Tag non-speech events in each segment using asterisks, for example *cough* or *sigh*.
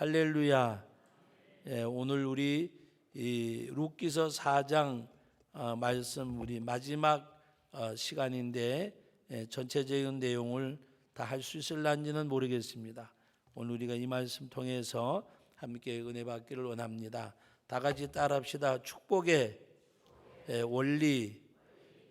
할렐루야. 예, 오늘 우리 이 룻기서 4장 어, 말씀 우리 마지막 어, 시간인데 예, 전체적인 내용을 다 할 수 있을란지는 모르겠습니다. 오늘 우리가 이 말씀 통해서 함께 은혜 받기를 원합니다. 다 같이 따라합시다. 축복의 예, 원리.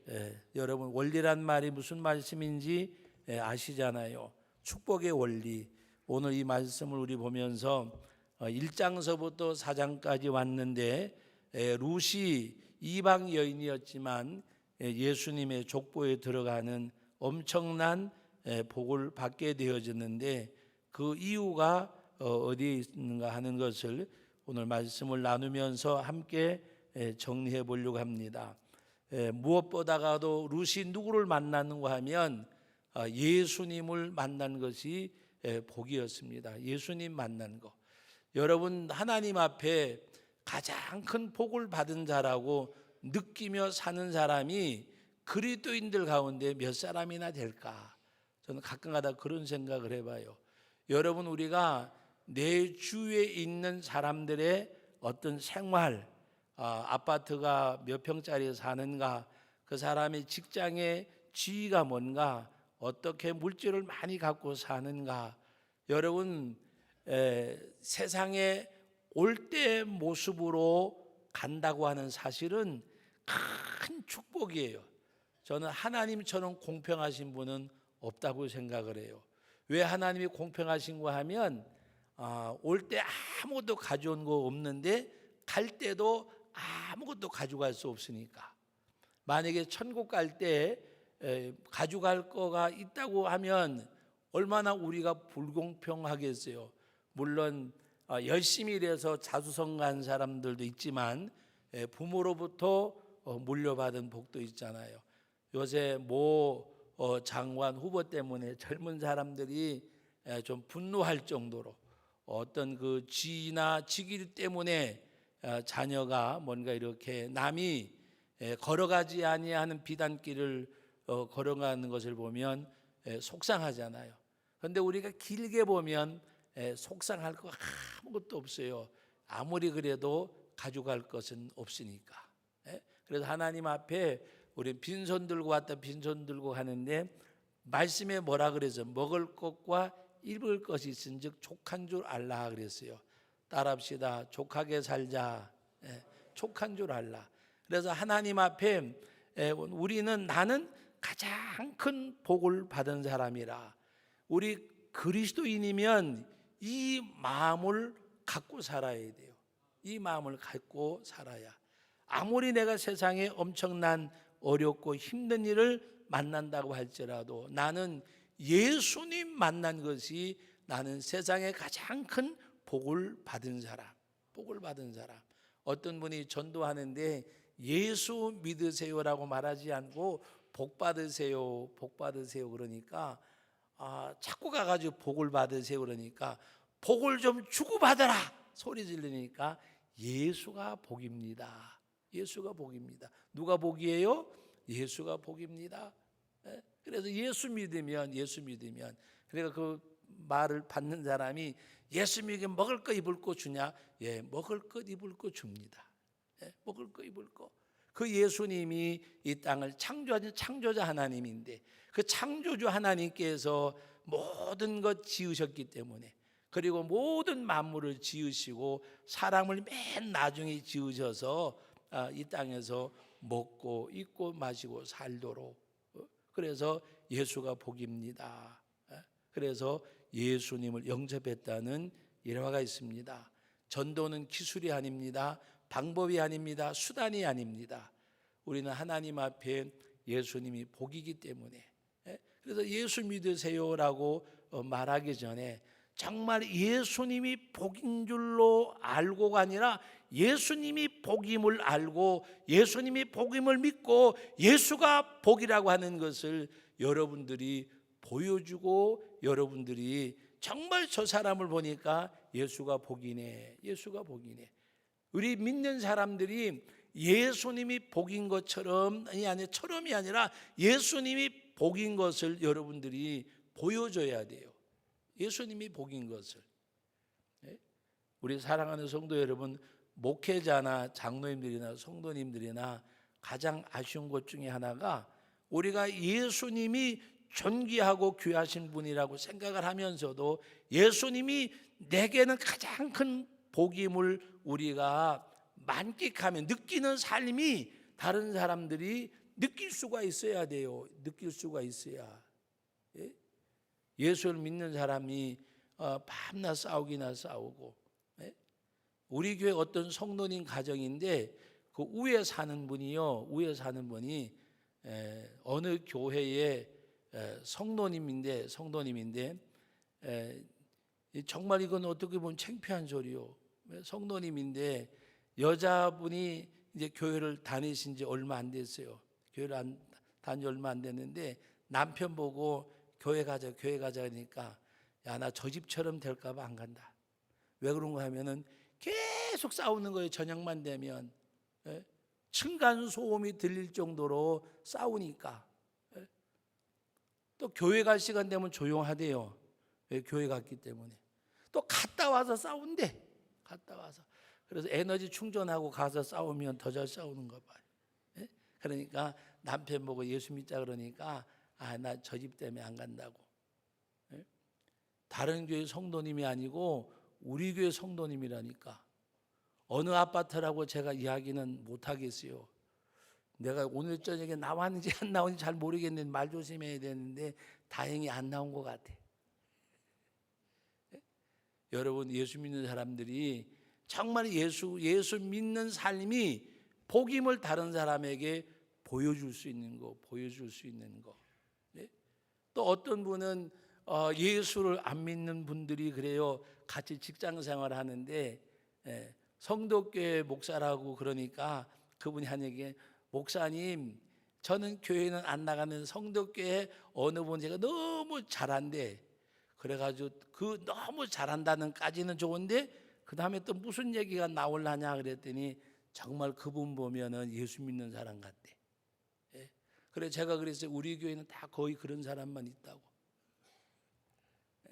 예, 여러분 원리란 말이 무슨 말씀인지 예, 아시잖아요. 축복의 원리. 오늘 이 말씀을 우리 보면서 어, 1장서부터 4장까지 왔는데 에, 루시 이방 여인이었지만 에, 예수님의 족보에 들어가는 엄청난 에, 복을 받게 되어졌는데 그 이유가 어, 어디에 있는가 하는 것을 오늘 말씀을 나누면서 함께 에, 정리해 보려고 합니다. 에, 무엇보다가도 루시 누구를 만나는가 하면 어, 예수님을 만난 것이 에, 복이었습니다. 예수님 만난 거. 여러분 하나님 앞에 가장 큰 복을 받은 자라고 느끼며 사는 사람이 그리스도인들 가운데 몇 사람이나 될까? 저는 가끔가다 그런 생각을 해봐요. 여러분 우리가 내 주위에 있는 사람들의 어떤 생활, 아, 아파트가 몇 평짜리 사는가, 그 사람의 직장의 지위가 뭔가, 어떻게 물질을 많이 갖고 사는가, 여러분 에, 세상에 올 때 모습으로 간다고 하는 사실은 큰 축복이에요. 저는 하나님처럼 공평하신 분은 없다고 생각을 해요. 왜 하나님이 공평하신가 하면 아, 올 때 아무것도 가져온 거 없는데 갈 때도 아무것도 가져갈 수 없으니까. 만약에 천국 갈 때 가져갈 거가 있다고 하면 얼마나 우리가 불공평하겠어요. 물론 어, 열심히 일해서 자수성가한 사람들도 있지만 에, 부모로부터 어, 물려받은 복도 있잖아요. 요새 모 어, 장관 후보 때문에 젊은 사람들이 에, 좀 분노할 정도로 어떤 그 지나 직위 때문에 어, 자녀가 뭔가 이렇게 남이 에, 걸어가지 아니하는 비단길을 어, 걸어가는 것을 보면 에, 속상하잖아요. 그런데 우리가 길게 보면 에, 속상할 거 아무것도 없어요. 아무리 그래도 가져갈 것은 없으니까. 에? 그래서 하나님 앞에 우리 빈손 들고 왔다 빈손 들고 가는데 말씀에 뭐라 그래서 먹을 것과 입을 것이 있은즉 족한 줄 알라 그랬어요. 따라합시다. 족하게 살자. 에, 족한 줄 알라. 그래서 하나님 앞에 에, 우리는 나는 가장 큰 복을 받은 사람이라. 우리 그리스도인이면 이 마음을 갖고 살아야 돼요. 이 마음을 갖고 살아야. 아무리 내가 세상에 엄청난 어렵고 힘든 일을 만난다고 할지라도 나는 예수님 만난 것이 나는 세상에 가장 큰 복을 받은 사람. 복을 받은 사람. 어떤 분이 전도하는데 예수 믿으세요라고 말하지 않고 복 받으세요, 복 받으세요 그러니까 아, 자꾸 가가지고 복을 받으세요 그러니까 복을 좀 주고 받아라 소리 지르니까 예수가 복입니다. 예수가 복입니다. 누가 복이에요? 예수가 복입니다. 예? 그래서 예수 믿으면 예수 믿으면 그러니까 그 말을 받는 사람이 예수 믿으면 먹을 거 입을 거 주냐? 예, 먹을 것 입을 거 줍니다. 예, 먹을 거 입을 거. 그 예수님이 이 땅을 창조하신 창조자 하나님인데 그 창조주 하나님께서 모든 것 지으셨기 때문에 그리고 모든 만물을 지으시고 사람을 맨 나중에 지으셔서 아, 이 땅에서 먹고 입고 마시고 살도록 어, 그래서 예수가 복입니다. 예? 그래서 예수님을 영접했다는 일화가 있습니다. 전도는 기술이 아닙니다. 방법이 아닙니다. 수단이 아닙니다. 우리는 하나님 앞에 예수님이 복이기 때문에 예? 그래서 예수 믿으세요라고 어, 말하기 전에 정말 예수님이 복인 줄로 알고가 아니라 예수님이 복임을 알고 예수님이 복임을 믿고 예수가 복이라고 하는 것을 여러분들이 보여주고 여러분들이 정말 저 사람을 보니까 예수가 복이네. 예수가 복이네. 우리 믿는 사람들이 예수님이 복인 것처럼 아니 아니 처럼이 아니라 예수님이 복인 것을 여러분들이 보여줘야 돼요. 예수님이 복인 것을. 예? 우리 사랑하는 성도 여러분, 목회자나 장로님들이나 성도님들이나 가장 아쉬운 것 중에 하나가 우리가 예수님이 존귀하고 귀하신 분이라고 생각을 하면서도 예수님이 내게는 가장 큰 복임을 우리가 만끽하면 느끼는 삶이 다른 사람들이 느낄 수가 있어야 돼요. 느낄 수가 있어야. 예? 예수를 믿는 사람이 어, 밤낮 싸우기나 싸우고 예? 우리 교회 어떤 성도님 가정인데 그 우에 사는 분이요 우에 사는 분이 에, 어느 교회의 에, 성도님인데 성도님인데 정말 이건 어떻게 보면 창피한 소리요 왜 성도님인데 여자분이 이제 교회를 다니신 지 얼마 안 됐어요 교회를 안 다니 얼마 안 됐는데 남편 보고 교회 가자 교회 가자 하니까 야 나 저 집처럼 될까봐 안 간다 왜 그런가 하면은 계속 싸우는 거예요 저녁만 되면 예? 층간 소음이 들릴 정도로 싸우니까 예? 또 교회 갈 시간 되면 조용하대요. 왜 교회 갔기 때문에 또 갔다 와서 싸운대. 갔다 와서 그래서 에너지 충전하고 가서 싸우면 더 잘 싸우는 거 봐요. 예? 그러니까 남편 보고 예수 믿자 그러니까 아 나 저 집 때문에 안 간다고. 예? 다른 교회 성도님이 아니고 우리 교회 성도님이라니까. 어느 아파트라고 제가 이야기는 못 하겠어요. 내가 오늘 저녁에 나왔는지 안 나오는지 잘 모르겠는데 말 조심해야 되는데 다행히 안 나온 것 같아. 예? 여러분 예수 믿는 사람들이 정말 예수 예수 믿는 삶이 복임을 다른 사람에게 보여줄 수 있는 거, 보여줄 수 있는 거. 예? 또 어떤 분은 어, 예수를 안 믿는 분들이 그래요. 같이 직장 생활하는데 예, 성도교회 목사라고 그러니까 그분이 한 얘기 목사님 저는 교회는 안 나가는 성도교회 어느 분 제가 너무 잘한대 그래가지고 그 너무 잘한다는까지는 좋은데 그 다음에 또 무슨 얘기가 나올라냐 그랬더니 정말 그분 보면은 예수 믿는 사람 같대. 예. 그래 제가 그랬어요. 우리 교회는 다 거의 그런 사람만 있다고. 예.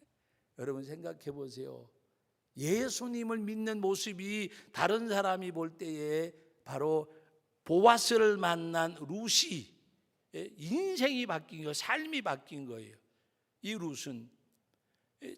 여러분 생각해 보세요. 예수님을 믿는 모습이 다른 사람이 볼 때에 바로 보아스를 만난 루시 예, 인생이 바뀐 거, 삶이 바뀐 거예요. 이 예,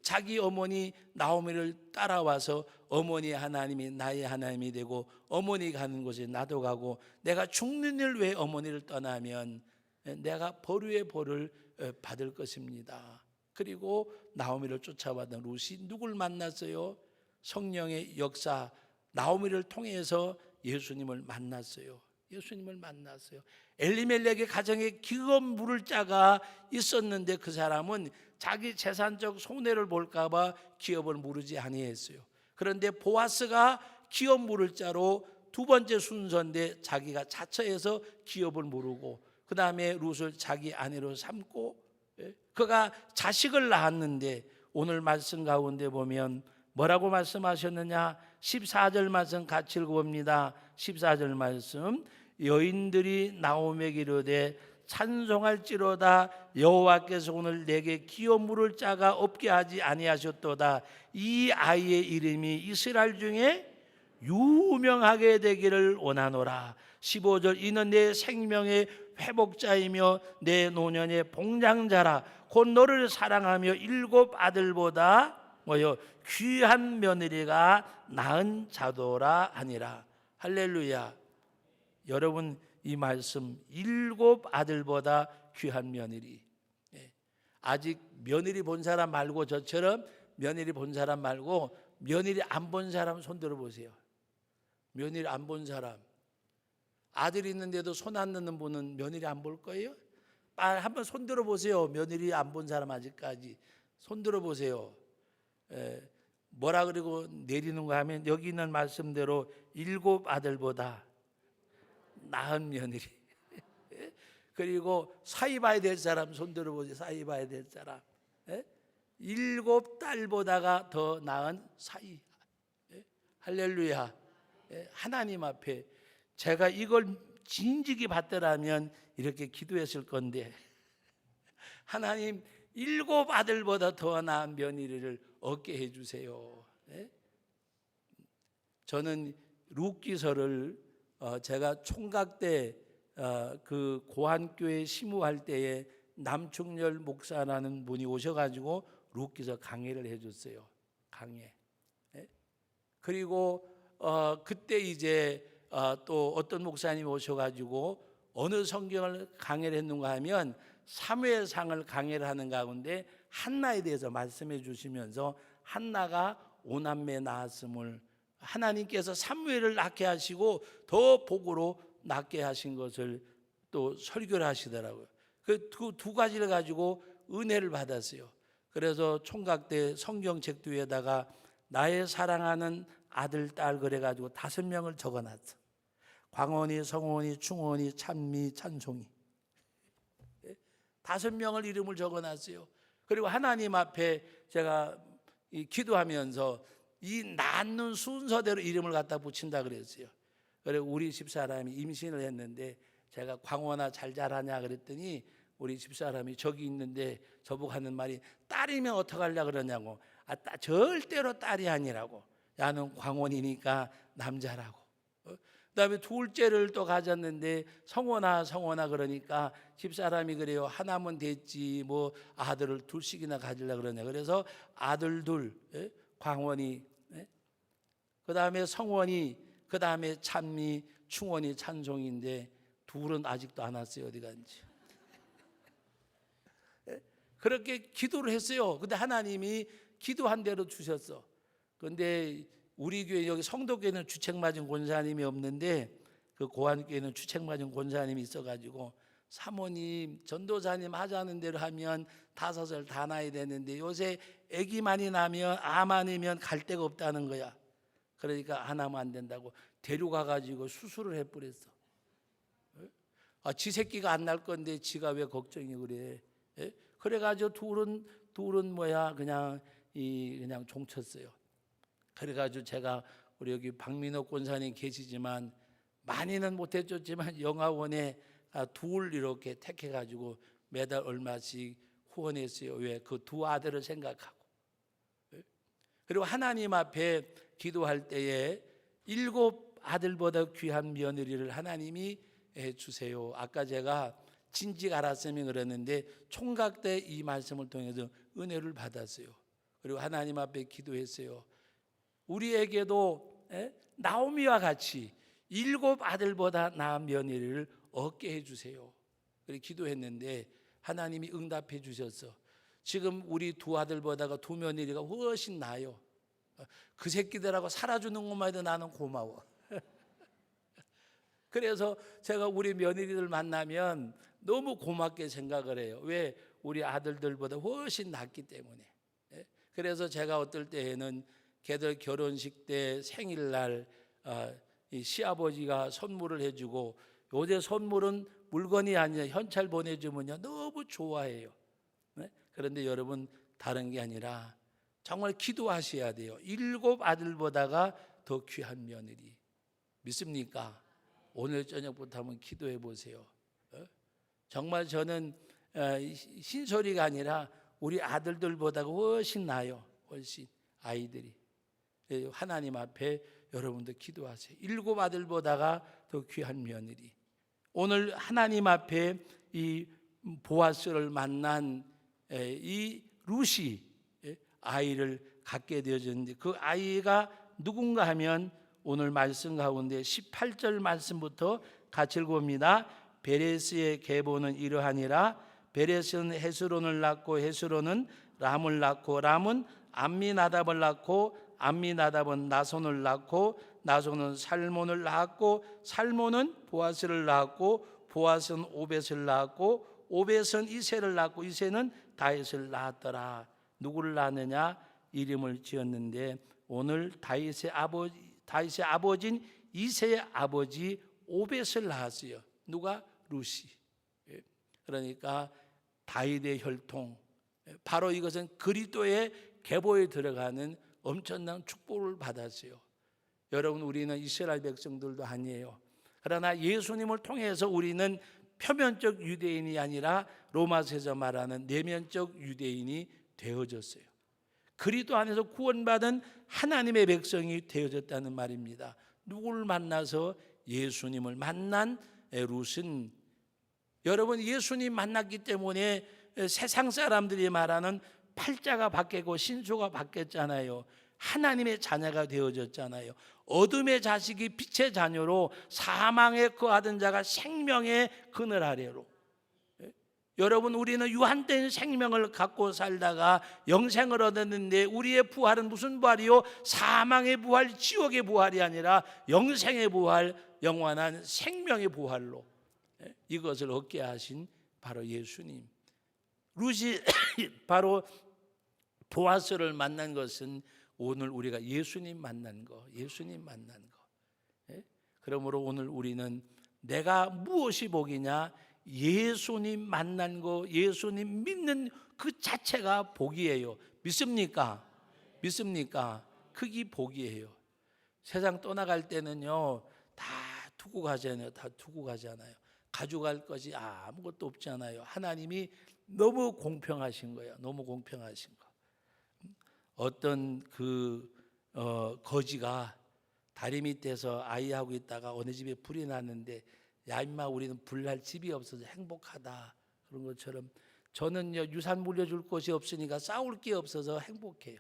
자기 어머니 나오미를 따라와서 어머니 하나님이 나의 하나님이 되고 어머니 가는 곳에 나도 가고 내가 죽는 일 왜 어머니를 떠나면 예, 내가 보류의 보를 어, 받을 것입니다. 그리고 나오미를 쫓아왔던 룻이 누굴 만났어요? 성령의 역사 나오미를 통해서 예수님을 만났어요. 예수님을 만났어요. 엘리멜렉의 가정에 기업 물을 자가 있었는데 그 사람은 자기 재산적 손해를 볼까봐 기업을 물으지 아니했어요. 그런데 보아스가 기업 물을 자로 두 번째 순서인데 자기가 자처해서 기업을 물고 그 다음에 룻을 자기 아내로 삼고 예? 그가 자식을 낳았는데 오늘 말씀 가운데 보면 뭐라고 말씀하셨느냐? 14절 말씀 같이 읽어봅니다. 14절 말씀. 여인들이 나오메기 이르되 찬송할지로다 여호와께서 오늘 내게 기업 물을 자가 없게 하지 아니하셨도다. 이 아이의 이름이 이스라엘 중에 유명하게 되기를 원하노라. 15절 이는 내 생명의 회복자이며 내 노년의 봉장자라 곧 너를 사랑하며 일곱 아들보다 뭐요 귀한 며느리가 낳은 자도라 하니라 할렐루야 여러분 이 말씀 일곱 아들보다 귀한 며느리. 예. 아직 며느리 본 사람 말고 저처럼 며느리 본 사람 말고 며느리 안 본 사람 손 들어 보세요. 며느리 안 본 사람. 아들 있는데도 손 안 넣는 분은 며느리 안 볼 거예요? 아, 한번 손 들어 보세요. 며느리 안 본 사람 아직까지. 손 들어 보세요. 에, 뭐라 그리고 내리는 거 하면 여기 있는 말씀대로 일곱 아들보다 나은 며느리. *laughs* 그리고 사이 봐야 될 사람 손 들어보세요. 사이 봐야 될 사람. 에? 일곱 딸보다가 더 나은 사이. 에? 할렐루야. 에? 하나님 앞에 제가 이걸 진직이 받더라면 이렇게 기도했을 건데 *laughs* 하나님 일곱 아들보다 더 나은 며느리를 얻게 해주세요. 예? 저는 룻기서를 어, 제가 총각 때그 고한교회 시무할 때에 남충렬 목사라는 분이 오셔가지고 룻기서 강해를 해줬어요. 강해. 예? 그리고 어, 그때 이제 어, 또 어떤 목사님이 오셔가지고 어느 성경을 강해를 했는가 하면 사무엘상을 강해를 하는 가운데 한나에 대해서 말씀해 주시면서 한나가 오남매 낳았음을 하나님께서 사무엘을 낳게 하시고 더 복으로 낳게 하신 것을 또 설교를 하시더라고요. 그두 두 가지를 가지고 은혜를 받았어요. 그래서 총각 때 성경책 뒤에다가 나의 사랑하는 아들 딸 그래 가지고 다섯 명을 적어 놨어. 광원이, 성원이, 충원이, 찬미, 찬송이. 예? 다섯 명을 이름을 적어 놨어요. 그리고 하나님 앞에 제가 이 기도하면서 이 낳는 순서대로 이름을 갖다 붙인다 그랬어요. 그리고 우리 집사람이 임신을 했는데 제가 광원아 잘 자라냐 그랬더니 우리 집사람이 저기 있는데 저보고 하는 말이 딸이면 어떡하려 그러냐고 아, 따, 절대로 딸이 아니라고 야는 광원이니까 남자라고 어? 그다음에 둘째를 또 가졌는데 성원아 성원아 그러니까 집사람이 그래요 하나면 됐지 뭐 아들을 둘씩이나 가지려 그러냐 그래서 아들 둘 예? 광원이 예? 그 다음에 성원이 그 다음에 찬미 충원이 찬송인데 둘은 아직도 안 왔어요 어디 간지 예? 그렇게 기도를 했어요 근데 하나님이 기도한 대로 주셨어 근데 우리 교회 여기 성도교회는 주책 맞은 권사님이 없는데 그 고안교회는 주책 맞은 권사님이 있어가지고 사모님 전도사님 하자는 대로 하면 다섯을 다 낳아야 되는데 요새 아기 많이 나면 아 많으면 갈 데가 없다는 거야. 그러니까 안 하면 안 된다고 데려가 가지고 수술을 해버렸어. 아, 지 새끼가 안 날 건데 지가 왜 걱정이 그래? 예? 그래가지고 둘은 둘은 뭐야 그냥 이 그냥 종쳤어요. 그래가지고 제가 우리 여기 박민호 권사님 계시지만 많이는 못해줬지만 영화원에 아, 둘 이렇게 택해가지고 매달 얼마씩 후원했어요. 왜 그 두 아들을 생각하고. 예? 그리고 하나님 앞에 기도할 때에 일곱 아들보다 귀한 며느리를 하나님이 해 주세요. 아까 제가 진직 알았으면 그랬는데 총각 때 이 말씀을 통해서 은혜를 받았어요. 그리고 하나님 앞에 기도했어요. 우리에게도 에? 나오미와 같이 일곱 아들보다 나은 며느리를 얻게 해주세요. 그렇게 기도했는데 하나님이 응답해 주셨어. 지금 우리 두 아들보다가 두 며느리가 훨씬 나요. 그 새끼들하고 살아주는 것만 해도 나는 고마워. *laughs* 그래서 제가 우리 며느리들 만나면 너무 고맙게 생각을 해요. 왜? 우리 아들들보다 훨씬 낫기 때문에. 예? 그래서 제가 어떨 때에는 걔들 결혼식 때 생일날 아, 이 시아버지가 선물을 해주고 요새 선물은 물건이 아니라 현찰 보내주면요 너무 좋아해요. 네? 그런데 여러분 다른 게 아니라 정말 기도하셔야 돼요. 일곱 아들보다가 더 귀한 며느리 믿습니까? 오늘 저녁부터 한번 기도해 보세요. 어? 정말 저는 어, 신소리가 아니라 우리 아들들보다 훨씬 나요. 훨씬 아이들이 예, 하나님 앞에 여러분도 기도하세요. 일곱 아들보다가 더 귀한 며느리. 오늘 하나님 앞에 이 보아스를 만난 이 루시 아이를 갖게 되어졌는데 그 아이가 누군가 하면 오늘 말씀 가운데 18절 말씀부터 같이 읽어봅니다. 베레스의 계보는 이러하니라 베레스는 헤스론을 낳고 헤스론은 람을 낳고 람은 암미나답을 낳고 암미나답은 나손을 낳고 나손은 살몬을 낳았고 살몬은 보아스를 낳았고 보아스는 오벳을 낳았고 오벳은 이세를 낳고 이세는 다윗을 낳았더라. 누구를 낳느냐? 이름을 지었는데 오늘 다윗의 아버지 다윗의 아버지인 이세의 아버지 오벳을 낳았어요. 누가 루시. 예. 그러니까 다윗의 혈통. 예. 바로 이것은 그리스도의 계보에 들어가는 엄청난 축복을 받았어요. 여러분 우리는 이스라엘 백성들도 아니에요. 그러나 예수님을 통해서 우리는 표면적 유대인이 아니라 로마서에서 말하는 내면적 유대인이 되어졌어요. 그리스도 안에서 구원받은 하나님의 백성이 되어졌다는 말입니다. 누구를 만나서 예수님을 만난 룻은 여러분 예수님 만났기 때문에 세상 사람들이 말하는 팔자가 바뀌고 신조가 바뀌었잖아요. 하나님의 자녀가 되어졌잖아요. 어둠의 자식이 빛의 자녀로 사망에 거하던 자가 생명의 그늘 아래로. 예? 여러분 우리는 유한된 생명을 갖고 살다가 영생을 얻었는데 우리의 부활은 무슨 부활이요? 사망의 부활, 지옥의 부활이 아니라 영생의 부활, 영원한 생명의 부활로 예? 이것을 얻게 하신 바로 예수님. 루시 *coughs* 바로 보아스를 만난 것은 오늘 우리가 예수님 만난 거, 예수님 만난 거. 예? 그러므로 오늘 우리는 내가 무엇이 복이냐? 예수님 만난 거, 예수님 믿는 그 자체가 복이에요. 믿습니까? 믿습니까? 그게 복이에요. 세상 떠나갈 때는요, 다 두고 가잖아요. 다 두고 가잖아요. 가져갈 것이 아무것도 없잖아요. 하나님이 너무 공평하신 거예요. 너무 공평하신 거. 어떤 그 어, 거지가 다리 밑에서 아이하고 있다가 어느 집에 불이 났는데 야 임마 우리는 불날 집이 없어서 행복하다 그런 것처럼 저는요 유산 물려줄 곳이 없으니까 싸울 게 없어서 행복해요.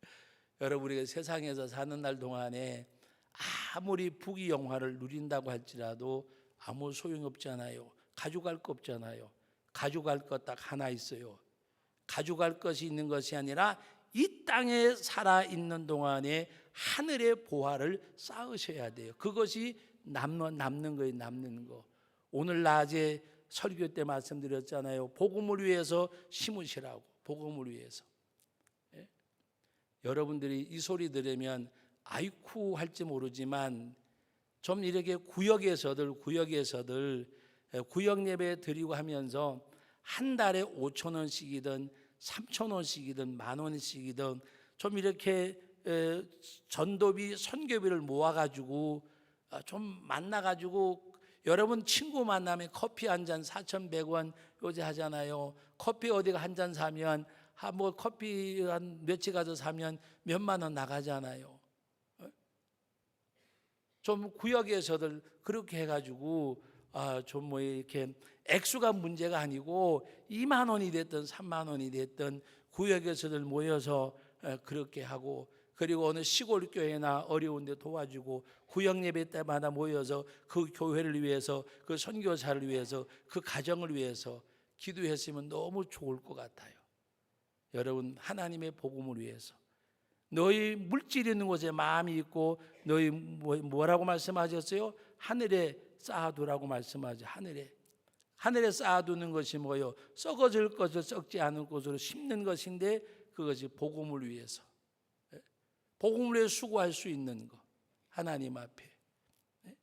*laughs* 여러분 우리가 세상에서 사는 날 동안에 아무리 부귀 영화를 누린다고 할지라도 아무 소용 없잖아요. 가져갈 거 없잖아요. 가져갈 것 딱 하나 있어요. 가져갈 것이 있는 것이 아니라 이 땅에 살아 있는 동안에 하늘의 보화를 쌓으셔야 돼요. 그것이 남는 남는 거예요. 남는 거. 오늘 낮에 설교 때 말씀드렸잖아요. 복음을 위해서 심으시라고. 복음을 위해서. 예? 여러분들이 이 소리 들으면 아이쿠 할지 모르지만 좀 이렇게 구역에서들 구역에서들 예, 구역 예배 드리고 하면서 한 달에 5천 원씩이든 3천 원씩이든 만 원씩이든 좀 이렇게 에, 전도비 선교비를 모아 가지고 아, 좀 만나가지고 여러분 친구 만나면 커피 한 잔 4,100원 요새 하잖아요. 커피 어디가 한 잔 사면 한뭐 커피 한 며칠 가서 사면 몇만 원 나가잖아요. 어? 좀 구역에서들 그렇게 해가지고 아, 좀 뭐 이렇게 액수가 문제가 아니고 2만 원이 됐든 3만 원이 됐든 구역에서들 모여서 에, 그렇게 하고 그리고 어느 시골 교회나 어려운데 도와주고 구역 예배 때마다 모여서 그 교회를 위해서 그 선교사를 위해서 그 가정을 위해서 기도했으면 너무 좋을 것 같아요. 여러분 하나님의 복음을 위해서 너희 물질 있는 곳에 마음이 있고 너희 뭐- 뭐라고 말씀하셨어요? 하늘에 쌓아두라고 말씀하죠. 하늘에 하늘에 쌓아두는 것이 뭐요? 썩어질 것을 썩지 않을 곳으로 심는 것인데 그것이 복음을 위해서 예? 복음을 위해 수고할 수 있는 것 하나님 앞에 예?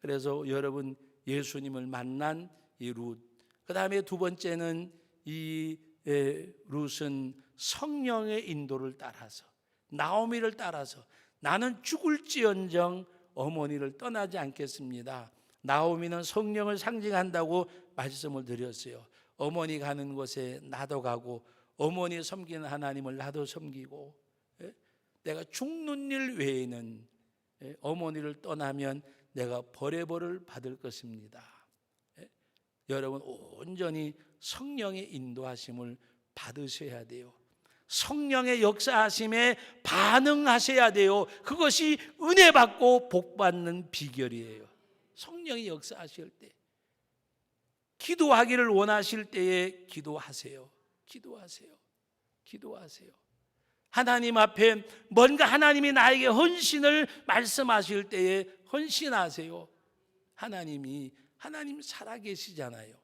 그래서 여러분 예수님을 만난 이 룻. 그 다음에 두 번째는 이 에, 룻은 성령의 인도를 따라서 나오미를 따라서 나는 죽을지언정 어머니를 떠나지 않겠습니다. 나오미는 성령을 상징한다고 말씀을 드렸어요. 어머니 가는 곳에 나도 가고 어머니 섬기는 하나님을 나도 섬기고 예? 내가 죽는 일 외에는 예? 어머니를 떠나면 내가 벌을 받을 것입니다. 예? 여러분 온전히 성령의 인도하심을 받으셔야 돼요. 성령의 역사하심에 반응하셔야 돼요. 그것이 은혜 받고 복 받는 비결이에요. 성령이 역사하실 때 기도하기를 원하실 때에 기도하세요. 기도하세요. 기도하세요. 하나님 앞에 뭔가 하나님이 나에게 헌신을 말씀하실 때에 헌신하세요. 하나님이 하나님 살아 계시잖아요.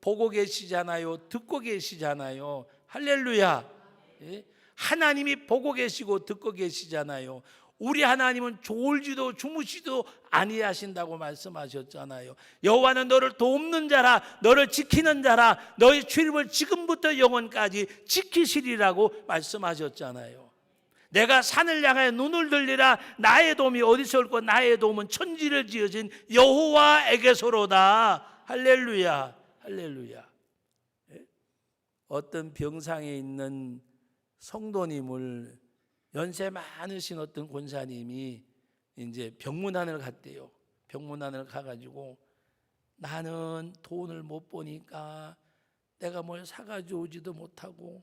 보고 계시잖아요. 듣고 계시잖아요. 할렐루야. 예? 하나님이 보고 계시고 듣고 계시잖아요. 우리 하나님은 졸지도 주무시도 아니하신다고 말씀하셨잖아요. 여호와는 너를 돕는 자라, 너를 지키는 자라, 너의 출입을 지금부터 영원까지 지키시리라고 말씀하셨잖아요. 내가 산을 향해 눈을 들리라 나의 도움이 어디서 올고 나의 도움은 천지를 지어진 여호와에게서로다. 할렐루야. 할렐루야. 예? 어떤 병상에 있는 성도님을 연세 많으신 어떤 권사님이 이제 병문안을 갔대요. 병문안을 가가지고 나는 돈을 못 보니까 내가 뭘 사가지고 오지도 못하고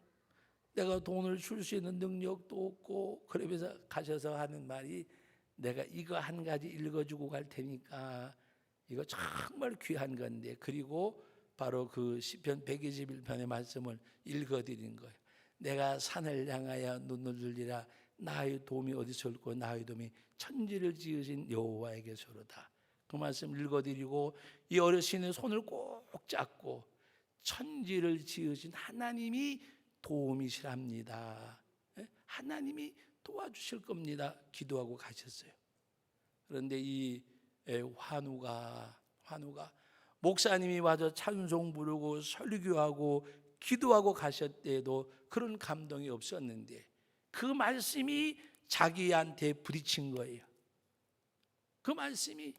내가 돈을 줄 수 있는 능력도 없고 그러면서 가셔서 하는 말이 내가 이거 한 가지 읽어주고 갈 테니까 이거 정말 귀한 건데 그리고 바로 그 시편 121편의 말씀을 읽어드린 거예요. 내가 산을 향하여 눈을 들리라 나의 도움이 어디서 올고 나의 도움이 천지를 지으신 여호와에게서로다. 그 말씀 읽어드리고 이 어르신의 손을 꼭 잡고 천지를 지으신 하나님이 도움이시랍니다. 예? 하나님이 도와주실 겁니다. 기도하고 가셨어요. 그런데 이 예, 환우가 환우가 목사님이 와서 찬송 부르고 설교하고 기도하고 가셨대도 그런 감동이 없었는데 그 말씀이 자기한테 부딪힌 거예요. 그 말씀이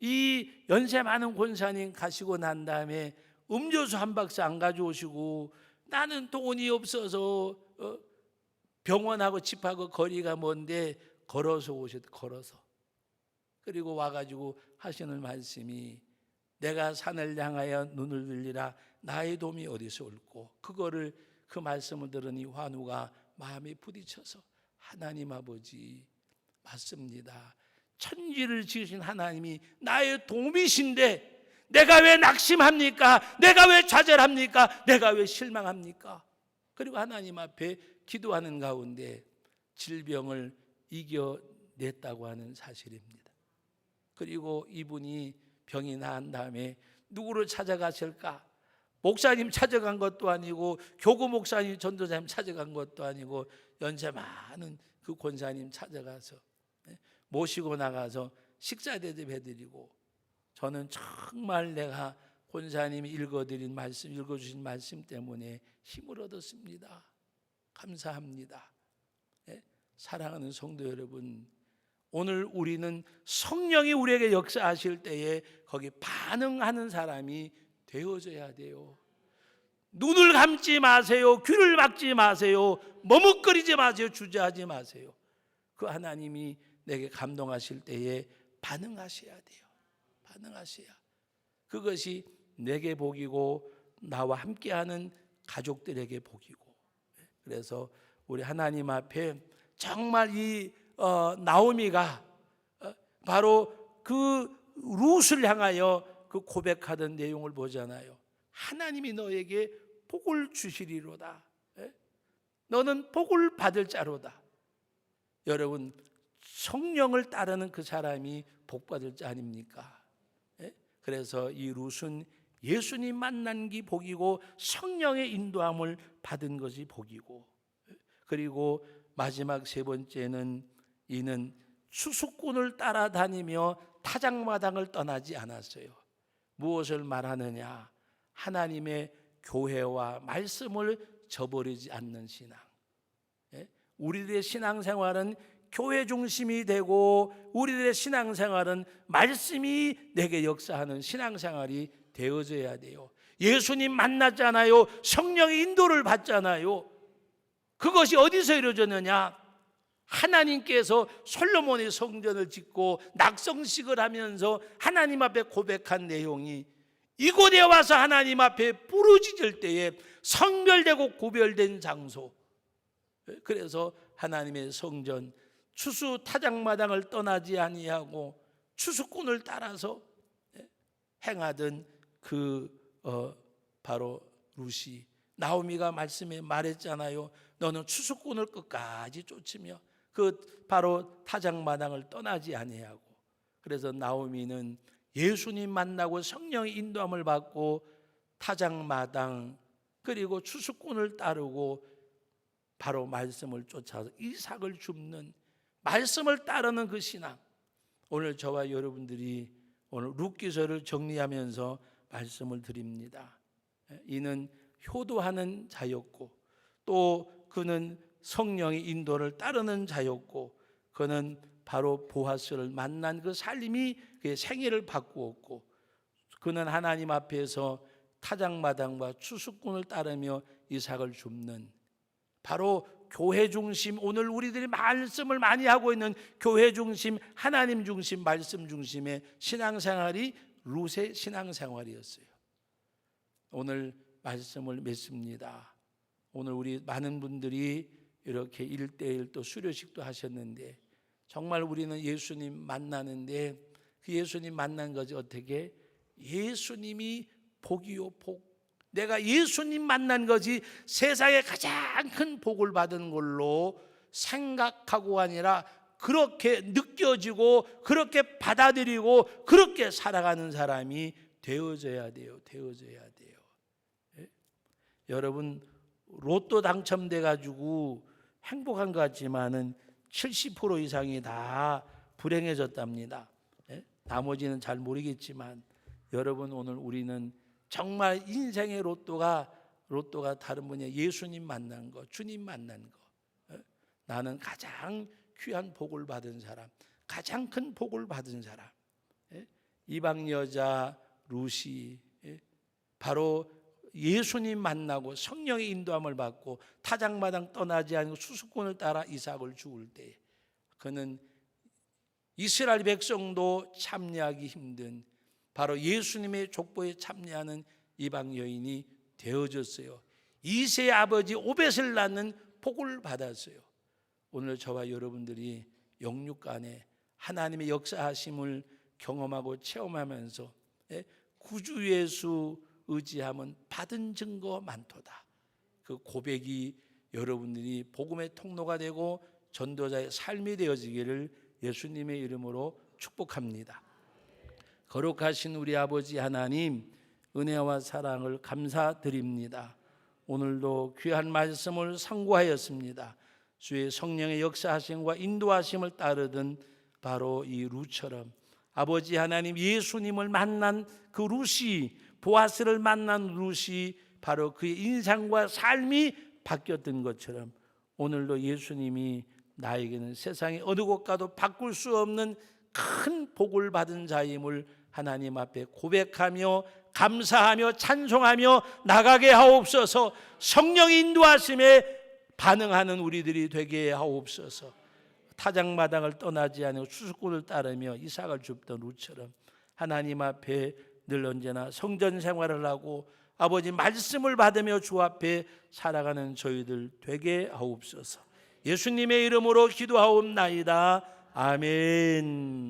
이 연세 많은 권사님 가시고 난 다음에 음료수 한 박스 안 가져오시고 나는 돈이 없어서 어, 병원하고 집하고 거리가 먼데 걸어서 오셨 걸어서 그리고 와가지고 하시는 말씀이 내가 산을 향하여 눈을 들리라 나의 도움이 어디서 올고 그거를 그 말씀을 들으니 환우가 마음이 부딪혀서 하나님 아버지 맞습니다. 천지를 지으신 하나님이 나의 도움이신데 내가 왜 낙심합니까? 내가 왜 좌절합니까? 내가 왜 실망합니까? 그리고 하나님 앞에 기도하는 가운데 질병을 이겨냈다고 하는 사실입니다. 그리고 이분이 병이 나은 다음에 누구를 찾아가실까? 목사님 찾아간 것도 아니고 교구 목사님 전도사님 찾아간 것도 아니고 연세 많은 그 권사님 찾아가서 예, 모시고 나가서 식사 대접해드리고 저는 정말 내가 권사님이 읽어드린 말씀 읽어주신 말씀 때문에 힘을 얻었습니다. 감사합니다. 예, 사랑하는 성도 여러분 오늘 우리는 성령이 우리에게 역사하실 때에 거기 반응하는 사람이 되어져야 돼요. 눈을 감지 마세요. 귀를 막지 마세요. 머뭇거리지 마세요. 주저하지 마세요. 그 하나님이 내게 감동하실 때에 반응하셔야 돼요. 반응하셔야. 그것이 내게 복이고 나와 함께하는 가족들에게 복이고. 그래서 우리 하나님 앞에 정말 이 어, 나오미가 어, 바로 그 룻을 향하여 그 고백하던 내용을 보잖아요. 하나님이 너에게 복을 주시리로다. 예? 너는 복을 받을 자로다. 여러분 성령을 따르는 그 사람이 복 받을 자 아닙니까? 예? 그래서 이 룻은 예수님 만난 게 복이고 성령의 인도함을 받은 것이 복이고 예? 그리고 마지막 세 번째는 이는 수수꾼을 따라다니며 타작마당을 떠나지 않았어요. 무엇을 말하느냐? 하나님의 교회와 말씀을 저버리지 않는 신앙. 예? 우리들의 신앙생활은 교회 중심이 되고 우리들의 신앙생활은 말씀이 내게 역사하는 신앙생활이 되어져야 돼요. 예수님 만났잖아요. 성령의 인도를 받잖아요. 그것이 어디서 이루어졌느냐? 하나님께서 솔로몬의 성전을 짓고 낙성식을 하면서 하나님 앞에 고백한 내용이 이곳에 와서 하나님 앞에 부르짖을 때에 성별되고 구별된 장소. 그래서 하나님의 성전 추수 타작마당을 떠나지 아니하고 추수꾼을 따라서 행하던 그 어, 바로 루시 나오미가 말씀에 말했잖아요. 너는 추수꾼을 끝까지 쫓으며 그 바로 타작마당을 떠나지 아니하고 그래서 나오미는 예수님 만나고 성령의 인도함을 받고 타작마당 그리고 추수꾼을 따르고 바로 말씀을 쫓아서 이삭을 줍는 말씀을 따르는 그 신앙 오늘 저와 여러분들이 오늘 룻기서를 정리하면서 말씀을 드립니다. 이는 효도하는 자였고 또 그는 성령의 인도를 따르는 자였고 그는 바로 보아스를 만난 그 살림이 그의 생애를 바꾸었고 그는 하나님 앞에서 타작마당과 추수꾼을 따르며 이삭을 줍는 바로 교회 중심 오늘 우리들이 말씀을 많이 하고 있는 교회 중심 하나님 중심 말씀 중심의 신앙생활이 룻의 신앙생활이었어요. 오늘 말씀을 맺습니다. 오늘 우리 많은 분들이 이렇게 일대일또 수료식도 하셨는데 정말 우리는 예수님 만나는데 그 예수님 만난 것이 어떻게 예수님이 복이요 복 내가 예수님 만난 것이 세상에 가장 큰 복을 받은 걸로 생각하고 아니라 그렇게 느껴지고 그렇게 받아들이고 그렇게 살아가는 사람이 되어져야 돼요. 되어져야 돼요. 예? 여러분 로또 당첨돼 가지고 행복한 것 같지만은 70% 이상이 다 불행해졌답니다. 예? 나머지는 잘 모르겠지만 여러분 오늘 우리는 정말 인생의 로또가 로또가 다른 분이 예수님 만난 거, 주님 만난 거. 예? 나는 가장 귀한 복을 받은 사람, 가장 큰 복을 받은 사람. 예? 이방 여자 루시 예? 바로 예수님 만나고 성령의 인도함을 받고 타작마당 떠나지 않고 수수꾼을 따라 이삭을 죽을 때 그는 이스라엘 백성도 참여하기 힘든 바로 예수님의 족보에 참여하는 이방 여인이 되어졌어요. 이세의 아버지 오벳을 낳는 복을 받았어요. 오늘 저와 여러분들이 영육간에 하나님의 역사하심을 경험하고 체험하면서 예, 구주 예수 의지하면 받은 증거 많도다. 그 고백이 여러분들이 복음의 통로가 되고 전도자의 삶이 되어지기를 예수님의 이름으로 축복합니다. 거룩하신 우리 아버지 하나님 은혜와 사랑을 감사드립니다. 오늘도 귀한 말씀을 상고하였습니다. 주의 성령의 역사하심과 인도하심을 따르던 바로 이 루처럼 아버지 하나님 예수님을 만난 그 루시 보아스를 만난 루시 바로 그의 인상과 삶이 바뀌었던 것처럼 오늘도 예수님이 나에게는 세상의 어느 곳 가도 바꿀 수 없는 큰 복을 받은 자임을 하나님 앞에 고백하며 감사하며 찬송하며 나가게 하옵소서. 성령 인도하심에 반응하는 우리들이 되게 하옵소서. 타작마당을 떠나지 않고 수수꾼을 따르며 이삭을 줍던 루처럼 하나님 앞에 늘 언제나 성전 생활을 하고 아버지 말씀을 받으며 주 앞에 살아가는 저희들 되게 하옵소서. 예수님의 이름으로 기도하옵나이다. 아멘